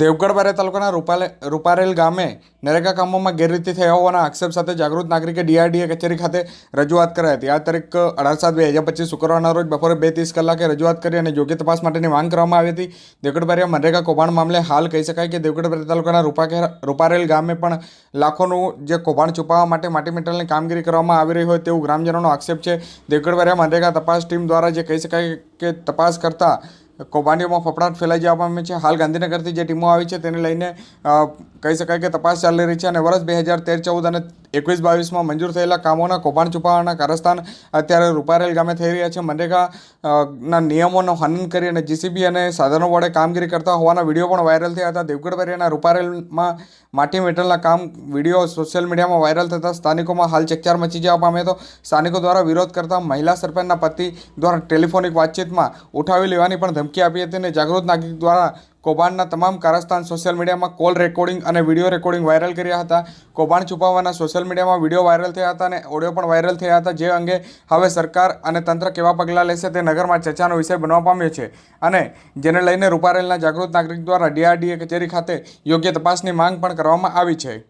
દેવગઢ બારે તાલુકાના રૂપાલે રૂપારેલ ગામે નરેગા કામોમાં ગેરરીતિ થયા હોવાના આક્ષેપ સાથે જાગૃત નાગરિકે ડીઆરડીએ કચેરી ખાતે રજૂઆત કરાઈ હતી. આ તારીખ અઢાર સાત બે હજાર પચીસ શુક્રવારના રોજ બપોરે બે ત્રીસ કલાકે રજૂઆત કરી અને યોગ્ય તપાસ માટેની માંગ કરવામાં આવી હતી. દેવગઢ બારિયા મનરેગા કૌભાંડ મામલે હાલ કહી શકાય કે દેવગઢ બારિયા તાલુકાના રૂપાકેર રૂપારેલ ગામે પણ લાખોનું જે કૌભાંડ છુપાવવા માટે માટી મેટલની કામગીરી કરવામાં આવી રહી હોય તેવું ગ્રામજનોનો આક્ષેપ છે. દેવગઢ બારિયા મનરેગા તપાસ ટીમ દ્વારા જે કહી શકાય કે તપાસ કરતા કૌભાંડીઓમાં ફફડાટ ફેલાઈ જવા પામે છે. હાલ ગાંધીનગરથી જે ટીમો આવી છે, તેને લઈને કહી શકાય કે તપાસ ચાલી રહી છે અને વર્ષ બે હજાર તેર ચૌદ અને એકવીસ બાવીસમાં મંજૂર થયેલા કામોના કૌભાંડ છુપાવવાના કારસ્તાન અત્યારે રૂપારેલ ગામે થઈ રહ્યા છે. મનરેગા ના નિયમોનું હનન કરી અને જીસીબી અને સાધનો વડે કામગીરી કરતા હોવાના વીડિયો પણ વાયરલ થયા હતા. દેવગઢ બરિયાના રૂપારેલમાં માટી મેટલના કામ વીડિયો સોશિયલ મીડિયામાં વાયરલ થતા સ્થાનિકોમાં હાલ ચકચાર મચી જવા પામે તો સ્થાનિકો દ્વારા વિરોધ કરતા મહિલા સરપંચના પતિ દ્વારા ટેલિફોનિક વાતચીતમાં ઉઠાવી લેવાની પણ ધમકી આપી હતી અને જાગૃત નાગરિક દ્વારા કૌભાંડના તમામ કારસ્તાન સોશિયલ મીડિયામાં કોલ રેકોર્ડિંગ અને વીડિયો રેકોર્ડિંગ વાયરલ કર્યા હતા. કૌભાંડ છુપાવવાના સોશિયલ મીડિયામાં વીડિયો વાયરલ થયા હતા અને ઓડિયો પણ વાયરલ થયા હતા, જે અંગે હવે સરકાર અને તંત્ર કેવા પગલાં લેશે તે નગરમાં ચર્ચાનો વિષય બનવા પામ્યો છે. અને જેને લઈને રૂપારેલના જાગૃત નાગરિક દ્વારા ડીઆરડીએ કચેરી ખાતે યોગ્ય તપાસની માંગ પણ કરવામાં આવી છે.